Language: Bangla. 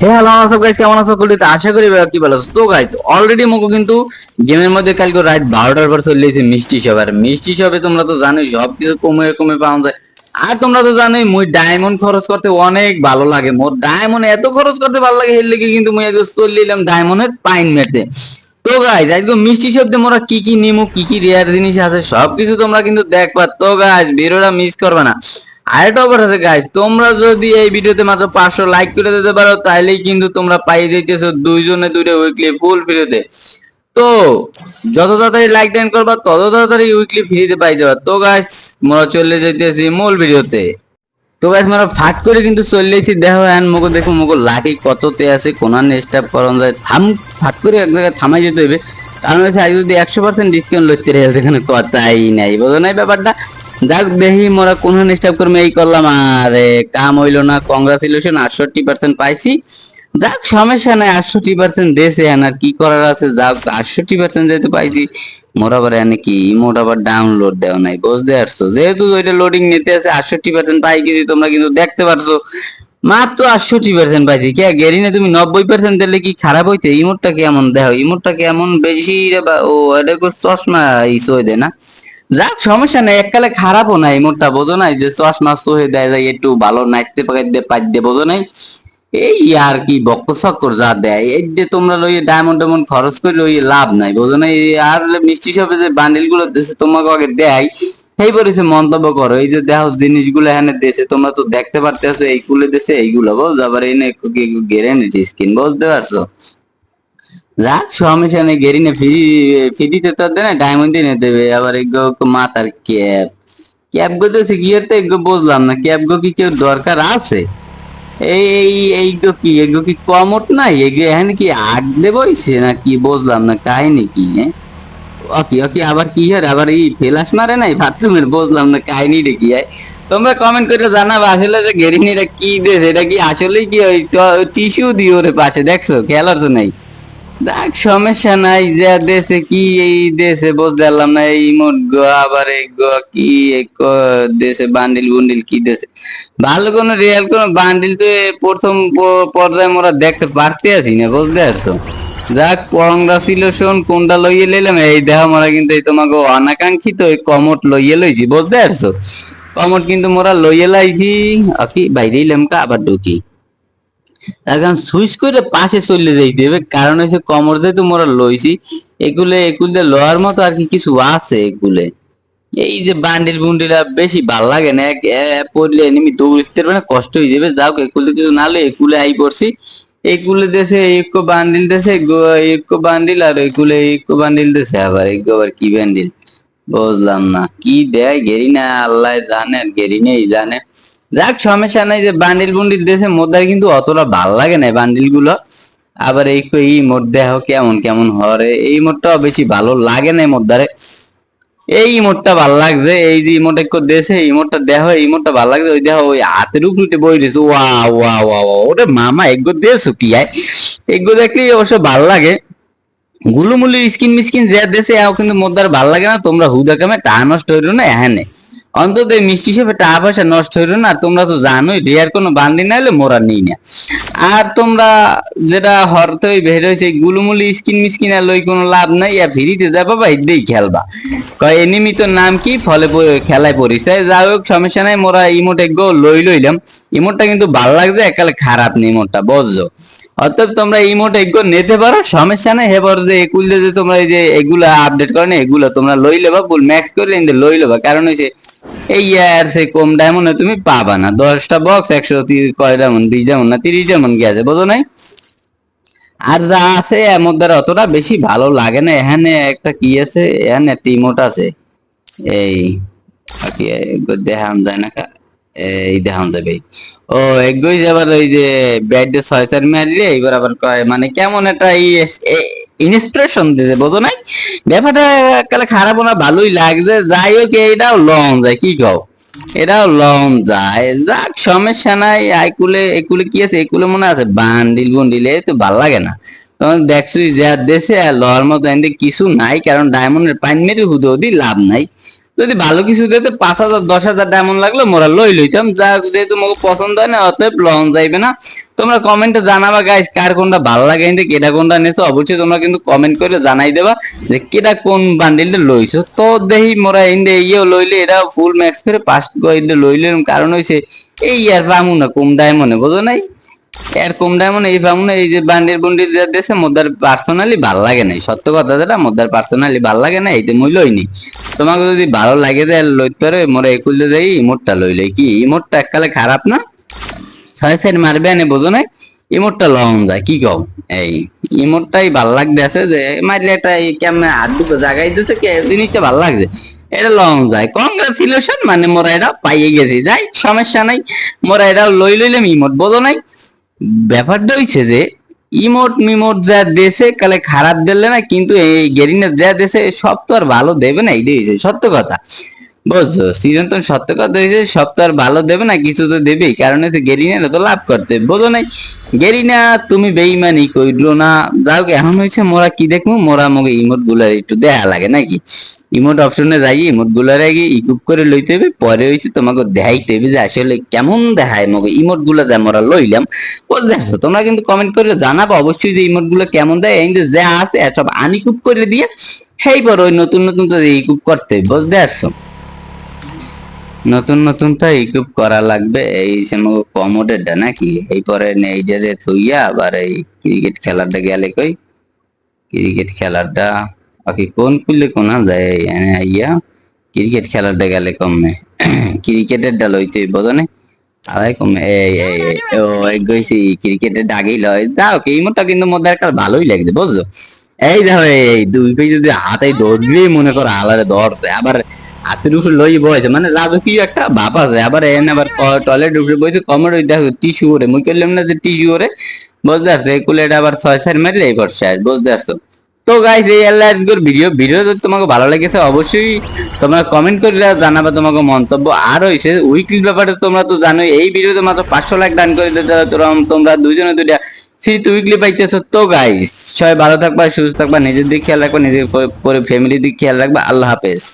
হ্যালো সব গাইস কেমন আছো? কুলিতে আশা করি কি ভালো তো গাইস অলরেডি কিন্তু গেমের মধ্যে কালকে রাত বারোটার পর চলে মিষ্টি শপ আর মিষ্টি তোমরা তো সব কিছু কমে কমে পাওয়া যায়। আর তোমরা তো জানোই, মুই ডায়মন্ড খরচ করতে অনেক ভালো লাগে। মোর ডায়মন্ড এত খরচ করতে ভালো লাগে লেগে কিন্তু মুই আজকে চলে এলাম ডায়মন্ডের পাইন মেতে তো গাইজ আজকে মিষ্টি শব্দে মোরা কি কি নিমু, কি কি রেয়ার জিনিস আছে, সবকিছু তোমরা কিন্তু দেখবা। তো গাইজ ভিডিওটা মিস করবে না। আরেকটা অফার আছে গাইজ তোমরা যদি এই ভিডিওতে মাত্র পাঁচশো লাইক করে দিতে পারো তাহলেই কিন্তু তোমরা পাই যাইতেছো দুইজনে দুইটা উইকলি ফুল ফ্রিতে তো, যত তাড়াতাড়ি লাইক ডান করবা, তত তাড়াতাড়ি উইকলি ফ্রিতে পাই যাবা তো গাইজ মোরা চলে যাইতেছি মূল ভিডিওতে। তো গাইজ মোরা ফাট করে কিন্তু চলে এসেছি দেখো হ্যান মুখো দেখো, মুখো লাকি কততে আছে কোনার স্টাপ করন যায়। থাম, ফাট করে এক জায়গায় থামাই যেতে হবে কারণ হচ্ছে, আজ যদি একশো পার্সেন্ট ডিসকাউন্ট লইতে রে, এখানে কথাই নাই। বোঝো নাই ব্যাপারটা? যাক দেখি মোরা কোন স্টাপ করবে এই করলাম। আরে, কাম হইল না কংগ্রাচুলেশন আটষট্টি পার্সেন্ট পাইছি। যাক, সমস্যা নাই, আটষট্টি পার্সেন্ট দেশে আর কি করার আছে? যাক, আটষট্টি পার্সেন্ট যেহেতু পাইছি, মোরা আবার এনে কি, মোট আবার ডাউনলোড দেওয়া নাই, বুঝতে পারছ? যেহেতু ওইটা লোডিং নিতে আছে, আটষট্টি পার্সেন্ট পাই গেছি, তোমরা কিন্তু দেখতে পারছ। মাত্র আটষট্টি পার্সেন্ট পাইছি। কে, গেরিনে, তুমি নব্বই পার্সেন্ট দিলে কি খারাপ হইতে? ইমোটটা কেমন? দেখো ইমোটটা কেমন বেশি ও, এটা চশমা ইসো হয়ে দেয় না? যাক, সমস্যা নাই, এককালে খারাপও নাই ইমোটটা বোঝো নাই যে চশমা হয়ে দেয় যায়, একটু ভালো নাচতে পাকাইতে পাইতে বোঝো নাই। এই আর কি বক্ক চক্কর যা দেয়, এই যে তোমরা লই ডায়মন্ড ডায়মন্ড খরচ করে লই লাভ নাই, বোঝো না এই আর মিষ্টি সবে যে বান্ডিলগুলো দিছে, তোমাকে আগে দেয় সেই পরিসে মন্তব্য করো, এই যে দেখো জিনিসগুলো এখানে দেশে তোমরা তো দেখতে পারতেছো, এইগুলো দেশে এইগুলো বুঝ আবার এনে গ্যারেন্টি স্কিন বুঝতে পারছ? সমস্যা নেই গেরিনে ফ্রিতে তো না ডায়মন্ড দিয়ে দেবে। আবার এগো মাথার ক্যাপ ক্যাপ গো তো হতে এগো বুঝলাম না। ক্যাপ গো কি কেউ দরকার আছে? এই এই এইগো কি এগো কি কমট নাই? এগো এখানে কি আগ দেবইছে না কি বুঝলাম না, কাহিনী কি হ্যাঁ ওকে ওকে আবার কি হয় আবার এই ফেলাস মারে নাই বাথরুমের বুঝলাম না কাহিনী রে কি হয় তোমরা কমেন্ট করে জানাবা আসলে যে গেরিনিরা কি দেশ এটা কি আসলেই কি ওই টিস্যু দিয়ে ওরে পাশে? দেখছ? খেয়াল তো নাই। দেখ, সমস্যা নাই, যে দেশে কি এই দেশে বুঝতে পারলাম না, এই মোট গো আবার এই গো কি এই দেশে বান্ডিল বুন্ডিল কি দেশে ভালো কোনো রিয়েল কোনো বান্ডিল তো প্রথম পর্যায়ে মোরা দেখতে পারতে আছি না, বুঝতে পারছ? যাক কংগ্রাচুলেশন কোনটা লইয়ে লইলাম? এই দেহ মোরা কিন্তু এই তোমাকে অনাকাঙ্ক্ষিত ওই কমট লইয়ে লইছি, বুঝতে পারছ? কমট কিন্তু মোরা লইয়ে লাইছি। আকি বাইরে লেমকা, আবার ঢুকি। এখন সুইচ করে পাশে চলে যাইতে হবে। কারণ হচ্ছে কমর দিয়ে তো মোরা লইছি, এগুলো এগুলো লোয়ার মতো আর কি কিছু আছে এগুলো। এই যে বান্ডিল বুন্ডিল বেশি ভালো লাগে না। এক পড়লে দৌড়তে পারবে না, কষ্ট হয়ে যাবে। যাও এগুলো কিছু না লই এগুলো আই পড়ছি। এগুলো দেশে একো বান্ডিল দেশে একো বান্ডিল আর এগুলো একো বান্ডিল দেশে আবার। এগুলো আবার কি বান্ডিল? বুঝলাম না। কি দেয়? গেরি না আল্লাহ জানে গেরি নেই জানে। যাক, সমস্যা নাই যে বান্ডিল বুন্ডিল দেশে মোদ্দার কিন্তু অতটা ভালো লাগে না বান্ডিলগুলো আবার এই এই মোট দেহ কেমন কেমন হরে, এই মোটটাও বেশি ভালো লাগে না মোদ্দারে এই ইমোটটা ভালো লাগছে, এই যে ইমোট একটু দেশে ইমোটটা দেহ ইমোটটা ভালো লাগছে, ওই দেহ ওই হাতের উপরে বই রয়েছে। ওয়া ওয়া ওয়া ওটা মামা এগো দেশো কি, আয়? এগো দেখলে অবশ্য ভালো লাগে। গুলুমুলু স্কিন মিসকিন যে দেশে কিন্তু মোদ্দার ভালো লাগে না, তোমরা হুদা কামে টা নষ্ট হইল না এখানে অন্তত মিষ্টি হিসেবে টাকা পয়সা নষ্ট হইল না তোমরা তো জানোই, রিয়ার কোনো বান্দি না হলে মোরা নেই না। আর তোমরা যেটা হরতে বের হয়েছে গুলুমুলি স্কিন মিসকিন আর লই কোনো লাভ নাই, আর ফ্রিতে যাবা বা এদেই খেলবা। কয় এনিমি তোর নাম কি? ফলে খেলায় পরিচয়। যাই হোক, সমস্যা নাই, মোরা ইমোট এক লই লইলাম। ইমোটটা কিন্তু ভালো লাগছে একালে খারাপ নেই ইমোটটা, বুঝছ? অতএব তোমরা ইমোট এক নিতে পারো, সমস্যা নাই। হেবার যে একুল যে তোমরা এই যে এগুলা আপডেট করো না, এগুলা তোমরা লই লেবা ফুল ম্যাক্স করে লই লেবা। কারণ হচ্ছে এই ইয়ার সেই কম ডায়মন্ডে তুমি পাবা না। দশটা বক্স একশো কয় ডায়মন্ড বিশ ডায়মন্ড না, তিরিশ ডায়মন্ড বোঝো নাই? আর যা আছে, এর মধ্যে অতটা বেশি ভালো লাগে না। এখানে একটা কি আছে? এখানে একটা ইমোট আছে। এই দেখান যায় না এই দেখান যাবে। ও যাবার ওই যে ব্যাট ছয় চার মারিলে, এইবার আবার কয় মানে কেমন একটা ইন্সপিরেশন দিতে বোঝো নাই? ব্যাপারটা কালে খারাপ না, ভালোই লাগছে যাই হোক এটাও লং যায়, কি কও? এটাও লং যায়, যাক, সমস্যা নাই আইকুলে একুলে কি আছে একুলে মনে আছে, বান্ডিল বন্ডিলে তো ভালো লাগে না। তখন যে যা দেশে আর লওয়ার মতো কিছু নাই, কারণ ডায়মন্ডের পাইন মেরে হুদো দি লাভ নাই। যদি ভালো কিছু দিতে পাঁচ হাজার, দশ হাজার ডায়মন্ড লাগল, মোরা লই লইতাম। যা যেহেতু মোকে পছন্দ হয় না, অতএব লন যাইবে না। তোমরা কমেন্টে জানাবা গাইস কার কোনটা ভালো লাগে কিন্তু কেটা কোনটা নিছো? অবশ্যই তোমরা কিন্তু কমেন্ট করে জানাই দেবা যে কেটা কোন বান্ডিলটা লইছো। তো দেখি মোরা ইন্ডে ইয়ে লইলে এটা ফুল ম্যাক্স করে পাঁচ ইন্ডে লইলে কারণ হইছে, এই আর পামু না কম ডায়মন্ডে বুঝো নাই? এর কম ডায়মন্ড এই পামু এই যে বান্ডির বুন্ডিল যা দেশে মোদার পার্সোনালি ভালো লাগে নাই সত্য কথা যেটা, মোদার পার্সোনালি ভালো লাগে না এইতে মুই লইনি তোমাকে যদি ভালো লাগে যে লইতে পারে মোরা একুলে যাই ইমোটটা লইলে কি ইমোটটা এককালে খারাপ না? ছয় সাইড মারবে আনে বোঝো নাই? ইমোটটা লং যায়, কি কও? এই ইমোটটাই ভালো লাগতে আছে যে মারলে এটা এই কেমনে হাত দুটো জাগাই দিছে কে? জিনিসটা ভালো লাগছে। এটা লং যায়। কংগ্রাচুলেশন মানে মোরা এটা পাইয়ে গেছি। যাই, সমস্যা নাই। মোরা এটা লই লইলাম ইমোট বোঝো নাই? ব্যাপারটা হইছে যে, ইমোট মিমোট যা দেশে কালে খারাপ দিলে না, কিন্তু এই গেরিনা যা দেশে সব তো আর ভালো দেবে না হইছে সত্য কথা। বুঝছ সিজন তো সত্য কথা হয়েছে আর ভালো দেবে না, কিছু তো দেবেই। কারণ হচ্ছে গেরিনা তো লাভ করতে। বোঝো নাই? গেরিনা, তুমি বেইমানি কইলো না। যাও এখন হয়েছে মোরা কি দেখব? মোরা মগে ইমোটগুলার একটু দেয়া লাগে নাকি? ইমোট অপশনে যাই, ইমোটগুলার আগে ইকুপ করে লইতে হবে পরে হইছে তোমাকে দেখাইতে হবে যে আসলে কেমন দেখায় মগে ইমোটগুলা যা মোরা লইলাম, বুঝতে পারছ? তোমরা কিন্তু কমেন্ট করে জানাব অবশ্যই যে ইমোটগুলো কেমন দেয়। এই যে যা আছে, সব আনিকুপ করে দিয়ে, সেই পর ওই নতুন নতুন তো ইকুপ করতে বুঝতে পারছ? নতুন নতুন তো ইকুইপ করা লাগবে। এই সময় কমোডেরটা নাকি? এই পরে এই যে থুইয়া, আবার এই ক্রিকেট খেলাটা গেলে কই? ক্রিকেট খেলাটা, বাকি কোন কুলে কোন যায়? আইয়া ক্রিকেট খেলাটা গেলে কমে। ক্রিকেটের ডাল হইতে বোঝো না আলাই কমে, এই এই ও, এই গইছি ক্রিকেটের ডাগেই লয়। যাও কি মোটা কিন্তু মধ্যে একটা ভালোই লাগছে, বুঝছ? এই দেখো, এই দুই পেয়ে যদি হাতে ধরবেই মনে করো আলারে ধরছে। আবার হাতের উপর লই বসে মানে রাজকীয় একটা ভাব আছে। আবার এনে আবার টয়লেট উপরে বসে কমর ওই দেখো টিস্যু করে মুই করলাম না যে টিস্যু করে বুঝতে পারছ? এই কুলেটা আবার ছয় সাইড মারলে এই বর্ষে আস বুঝতে পারছ? তো গাইস এই আল্লাহ আজকের ভিডিও ভিডিও যদি তোমাকে ভালো লেগেছে, অবশ্যই তোমরা কমেন্ট করে জানাবে তোমাকে মন্তব্য। আর হয়েছে উইকলি ব্যাপারে তোমরা তো জানো এই ভিডিওতে মাত্র পাঁচশো লাখ দান করে দিতে তোমরা দুজনে দুইটা ফ্রি উইকলি পাইতেছো। তো গাইস সবাই ভালো থাকবা, সুস্থ থাকবা, নিজের দিক খেয়াল রাখবা, নিজের পরে ফ্যামিলির দিক খেয়াল রাখবা। আল্লাহ হাফেজ।